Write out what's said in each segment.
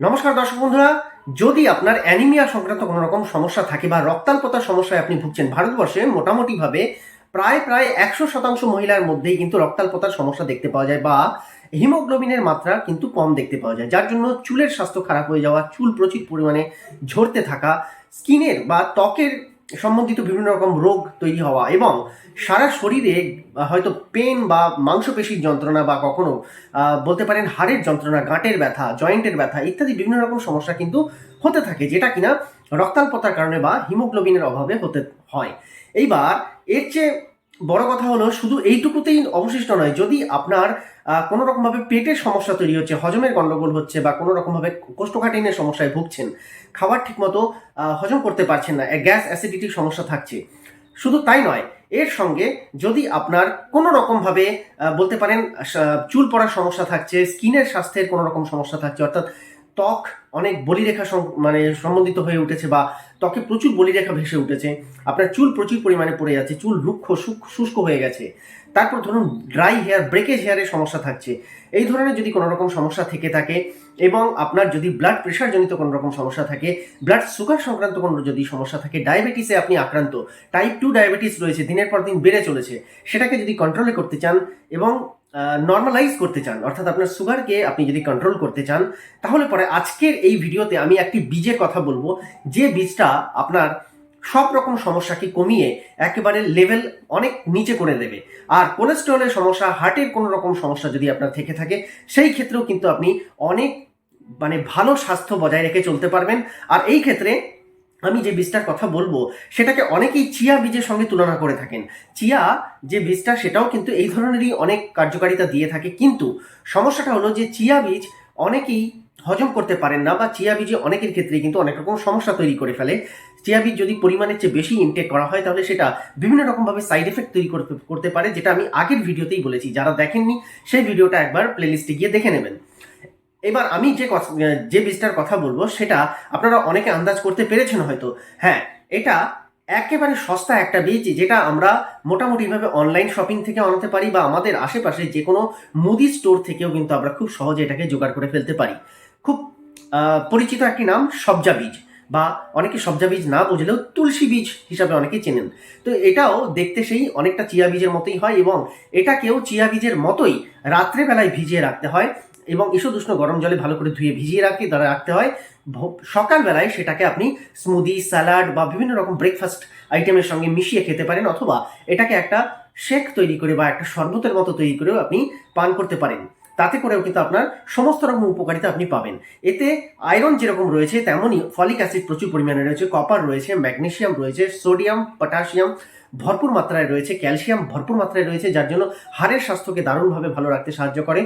নমস্কার দর্শক বন্ধুরা, যদি আপনার অ্যানিমিয়া সংক্রান্ত কোনো রকম সমস্যা থাকে বা রক্তাল্পতার সমস্যায় আপনি ভুগছেন, ভারতবর্ষে মোটামুটিভাবে প্রায় প্রায় একশো শতাংশ মহিলার মধ্যেই কিন্তু রক্তাল্পতার সমস্যা দেখতে পাওয়া যায় বা হিমোগ্লোবিনের মাত্রা কিন্তু কম দেখতে পাওয়া যায়। যার জন্য চুলের স্বাস্থ্য খারাপ হয়ে যাওয়া, চুল প্রচুর পরিমাণে ঝরতে থাকা, স্কিনের বা ত্বকের সম্বন্ধিত বিভিন্ন রকম রোগ তৈরি হওয়া এবং সারা শরীরে হয়তো পেন বা মাংসপেশির যন্ত্রণা বা কখনো বলতে পারেন হাড়ের যন্ত্রণা, গাঁটের ব্যথা, জয়েন্টের ব্যথা ইত্যাদি বিভিন্ন রকম সমস্যা কিন্তু হতে থাকে, যেটা কিনা রক্তাল্পতার কারণে বা হিমোগ্লোবিনের অভাবে হতে হয়। এইবার এর চেয়ে বড় কথা হলো, শুধু এইটুকুতেই অবশিষ্ট নয়, যদি আপনার কোনো রকমভাবে পেটের সমস্যা তৈরি হচ্ছে, হজমের গণ্ডগোল হচ্ছে বা কোনো রকমভাবে কোষ্ঠকাঠিন্যের সমস্যায় ভুগছেন, খাবার ঠিকমতো হজম করতে পারছেন না গ্যাস অ্যাসিডিটির সমস্যা থাকছে, শুধু তাই নয়, এর সঙ্গে যদি আপনার কোনো রকমভাবে বলতে পারেন চুল পড়ার সমস্যা থাকছে, স্কিনের স্বাস্থ্যের কোনো রকম সমস্যা থাকছে, অর্থাৎ ত্বক অনেক বলিরেখা মানে সম্বন্ধিত হয়ে উঠেছে বা ত্বকে প্রচুর বলিরেখা ভেসে উঠেছে। আপনার চুল প্রচুর পরিমাণে পড়ে যাচ্ছে, চুল রুক্ষ শুষ্ক হয়ে গেছে। তারপর ধরুন ড্রাই হেয়ার ব্রেকেজ হেয়ারের সমস্যা থাকছে। এই ধরনের যদি কোনো রকম সমস্যা থেকে থাকে এবং আপনার যদি ব্লাড প্রেশার জনিত কোনো রকম সমস্যা থাকে ব্লাড সুগার সংক্রান্ত কোনো যদি সমস্যা থাকে ডায়াবেটিসে আপনি আক্রান্ত টাইপ টু ডায়াবেটিস রয়েছে, দিনের পর দিন বেড়ে চলেছে, সেটাকে যদি কন্ট্রোলে করতে চান এবং নর্মালাইজ করতে চান, অর্থাৎ আপনার সুগারকে আপনি যদি কন্ট্রোল করতে চান, তাহলে পরে আজকের এই ভিডিওতে আমি একটি বীজের কথা বলব, যে বীজটা আপনার সব রকম সমস্যাকে কমিয়ে একেবারে লেভেল অনেক নিচে করে দেবে। আর কোলেস্টেরলের সমস্যা হার্টের কোনো রকম সমস্যা যদি আপনার থেকে থাকে, সেই ক্ষেত্রেও কিন্তু আপনি অনেক মানে ভালো স্বাস্থ্য বজায় রেখে চলতে পারবেন। আর এই ক্ষেত্রে আমি যে বীজটার কথা বলব, সেটাকে অনেকেই চিয়া বীজের সঙ্গে তুলনা করে থাকেন। চিয়া যে বীজটা, সেটাও কিন্তু এই ধরনেরই অনেক কার্যকারিতা দিয়ে থাকে। কিন্তু সমস্যাটা হলো যে চিয়া বীজ অনেকেই হজম করতে পারেন না বা চিয়া বীজে অনেকের ক্ষেত্রে কিন্তু অনেক রকম সমস্যা তৈরি করে ফেলে। চিয়া বীজ যদি পরিমাণের চেয়ে বেশি ইনটেক করা হয়, তাহলে সেটা বিভিন্ন রকমভাবে সাইড এফেক্ট তৈরি করতে করতে পারে, যেটা আমি আগের ভিডিওতেই বলেছি। যারা দেখেননি, সেই ভিডিওটা একবার প্লেলিস্টে গিয়ে দেখে নেবেন। এবার আমি যে যে বীজটার কথা বলব, সেটা আপনারা অনেকে আন্দাজ করতে পেরেছেন হয়তো। হ্যাঁ এটা একেবারে সস্তা একটা বীজ যেটা আমরা মোটামুটিভাবে অনলাইন শপিং থেকে আনতে পারি বা আমাদের আশেপাশে যে কোনো মুদি স্টোর থেকেও কিন্তু আমরা খুব সহজে এটাকে জোগাড় করে ফেলতে পারি। খুব পরিচিত একটি নাম সবজা বীজ বা অনেকে সবজা বীজ না বুঝলেও তুলসী বীজ হিসাবে অনেকে চেনেন। তো এটাও দেখতে সেই অনেকটা চিয়া বীজের মতোই হয় এবং এটাকেও চিয়া বীজের মতোই রাত্রেবেলায় ভিজিয়ে রাখতে হয়। এবং ঈষদুষ্ণ গরম জলে ভালো করে ধুয়ে ভিজিয়ে রাখি দ্বারা রাখতে হয়। সকালবেলায় সেটাকে আপনি স্মুদি স্যালাড বা বিভিন্ন রকম ব্রেকফাস্ট আইটেমের সঙ্গে মিশিয়ে খেতে পারেন অথবা এটাকে একটা শেক তৈরি করে বা একটা শরবতের মতো তৈরি করেও আপনি পান করতে পারেন। তাতে করেও কিন্তু আপনার সমস্ত রকম উপকারিতা আপনি পাবেন। এতে আয়রন যেরকম রয়েছে, তেমনই ফলিক অ্যাসিড প্রচুর পরিমাণে রয়েছে, কপার রয়েছে, ম্যাগনেশিয়াম রয়েছে, সোডিয়াম, পটাশিয়াম ভরপুর মাত্রায় রয়েছে, ক্যালসিয়াম ভরপুর মাত্রায় রয়েছে, যার জন্য হাড়ের স্বাস্থ্যকে দারুণভাবে ভালো রাখতে সাহায্য করে।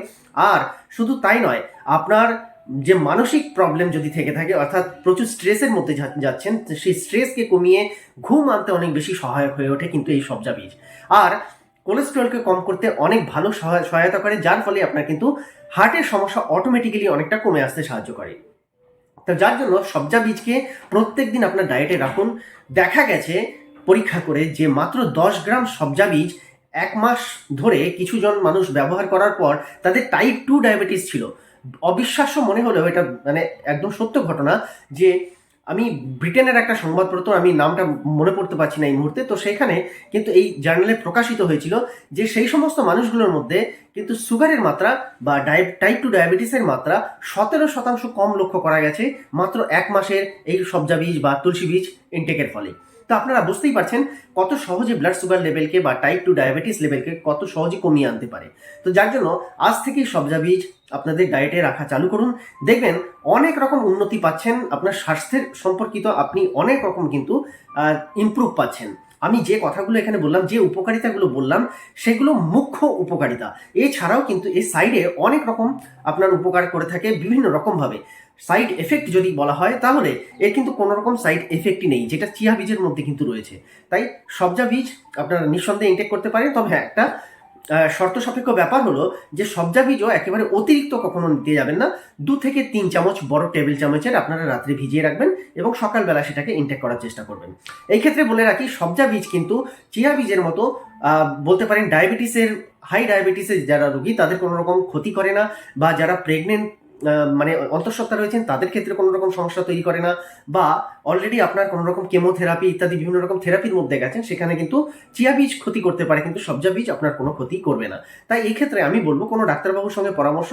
আর শুধু তাই নয়, আপনার যে মানসিক প্রবলেম যদি থেকে থাকে, অর্থাৎ প্রচুর স্ট্রেসের মধ্যে যাচ্ছেন, সেই স্ট্রেসকে কমিয়ে ঘুম আনতে অনেক বেশি সহায়ক হয়ে ওঠে কিন্তু এই সবজা বীজ আর কোলেস্টেরলকে কম করতে অনেক ভালো সহায়তা করে, যার ফলে আপনার কিন্তু হার্টের সমস্যা অটোমেটিক্যালি অনেকটা কমে আসতে সাহায্য করে। তো যার জন্য সবজা বীজকে প্রত্যেক দিন আপনার ডায়েটে রাখুন। দেখা গেছে পরীক্ষা করে যে মাত্র দশ গ্রাম সবজা বীজ এক মাস ধরে কিছুজন মানুষ ব্যবহার করার পর তাদের টাইপ টু ডায়াবেটিস ছিল। অবিশ্বাস্য মনে হলেও এটা মানে একদম সত্য ঘটনা যে আমি ব্রিটেনের একটা সংবাদপত্র আমি নামটা মনে পড়তে পারছি না এই মুহূর্তে, তো সেখানে কিন্তু এই জার্নালে প্রকাশিত হয়েছিল যে সেই সমস্ত মানুষগুলোর মধ্যে কিন্তু সুগারের মাত্রা বা টাইপ টু ডায়াবেটিসের মাত্রা সতেরো শতাংশ কম লক্ষ্য করা গেছে মাত্র এক মাসের এই সবজা বীজ বা তুলসী বীজ ইনটেকের ফলে। তো আপনারা বুঝতেই পারছেন কত সহজে ব্লাড সুগার লেভেলকে বা টাইপ টু ডায়াবেটিস লেভেলকে কত সহজে কমিয়ে আনতে পারে। তো যার জন্য আজ থেকেই সবজা বীজ আপনাদের ডায়েটে রাখা চালু করুন। দেখবেন অনেক রকম উন্নতি পাচ্ছেন, আপনার স্বাস্থ্যের সম্পর্কিত আপনি অনেক রকম কিন্তু ইম্প্রুভ পাচ্ছেন। আমি যে কথাগুলো এখানে বললাম, যে উপকারিতাগুলো বললাম, সেগুলো মুখ্য উপকারিতা। এছাড়াও কিন্তু এই সাইডে অনেক রকম আপনার উপকার করে থাকে বিভিন্ন রকমভাবে সাইড এফেক্ট যদি বলা হয়, তাহলে এর কিন্তু কোনো রকম সাইড এফেক্টই নেই, যেটা চিয়া বীজের মধ্যে কিন্তু রয়েছে। তাই সবজা বীজ আপনারা নিঃসন্দেহে ইনটেক করতে পারেন, তবে হ্যাঁ একটা শর্ত সাপেক্ষ ব্যাপার হলো যে সবজা বীজও একেবারে অতিরিক্ত কখনো নিতে যাবেন না। দু থেকে তিন চামচ বড় টেবিল চামচের আপনারা রাত্রে ভিজিয়ে রাখবেন এবং সকালবেলা সেটাকে ইনটেক করার চেষ্টা করবেন। এই ক্ষেত্রে বলে রাখি সবজা বীজ কিন্তু চিয়া বীজের মতো বলতে পারেন ডায়াবেটিসের হাই ডায়াবেটিসের যারা রুগী, তাদের কোনো রকম ক্ষতি করে না বা যারা প্রেগনেন্ট মানে অন্তঃসত্ত্বা রয়েছেন, তাদের ক্ষেত্রে কোনো রকম সমস্যা তৈরি করে না, বা অলরেডি আপনার কোনো রকম কেমোথেরাপি ইত্যাদি বিভিন্ন রকম থেরাপির মধ্যে গেছেন, সেখানে কিন্তু চিয়া বীজ ক্ষতি করতে পারে, কিন্তু সবজা বীজ আপনার কোনো ক্ষতি করবে না। তাই এই ক্ষেত্রে আমি বলব, কোনো ডাক্তারবাবুর সঙ্গে পরামর্শ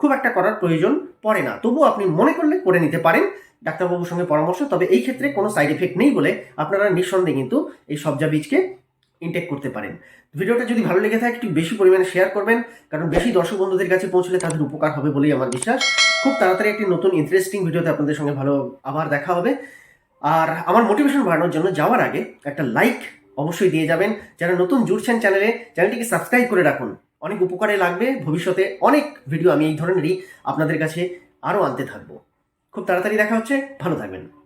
খুব একটা করার প্রয়োজন পড়ে না। তবুও আপনি মনে করলে করে নিতে পারেন ডাক্তারবাবুর সঙ্গে পরামর্শ, তবে এই ক্ষেত্রে কোনো সাইড এফেক্ট নেই বলে আপনারা নিঃসন্দেহে কিন্তু এই সবজা বীজকে ইনটেক করতে পারেন। ভিডিওটা যদি ভালো লেগে থাকে, একটু বেশি পরিমাণে শেয়ার করবেন, কারণ বেশি দর্শক বন্ধুদের কাছে পৌঁছলে তাদের উপকার হবে বলেই আমার বিশ্বাস। খুব তাড়াতাড়ি একটি নতুন ইন্টারেস্টিং ভিডিওতে আপনাদের সঙ্গে ভালো আবার দেখা হবে। আর আমার মোটিভেশন বাড়ানোর জন্য যাওয়ার আগে একটা লাইক অবশ্যই দিয়ে যাবেন। যারা নতুন জুড়ছেন চ্যানেলে চ্যানেলটিকে সাবস্ক্রাইব করে রাখুন। অনেক উপকারে লাগবে। ভবিষ্যতে অনেক ভিডিও আমি এই ধরনেরই আপনাদের কাছে আরও আনতে থাকব। খুব তাড়াতাড়ি দেখা হচ্ছে। ভালো থাকবেন।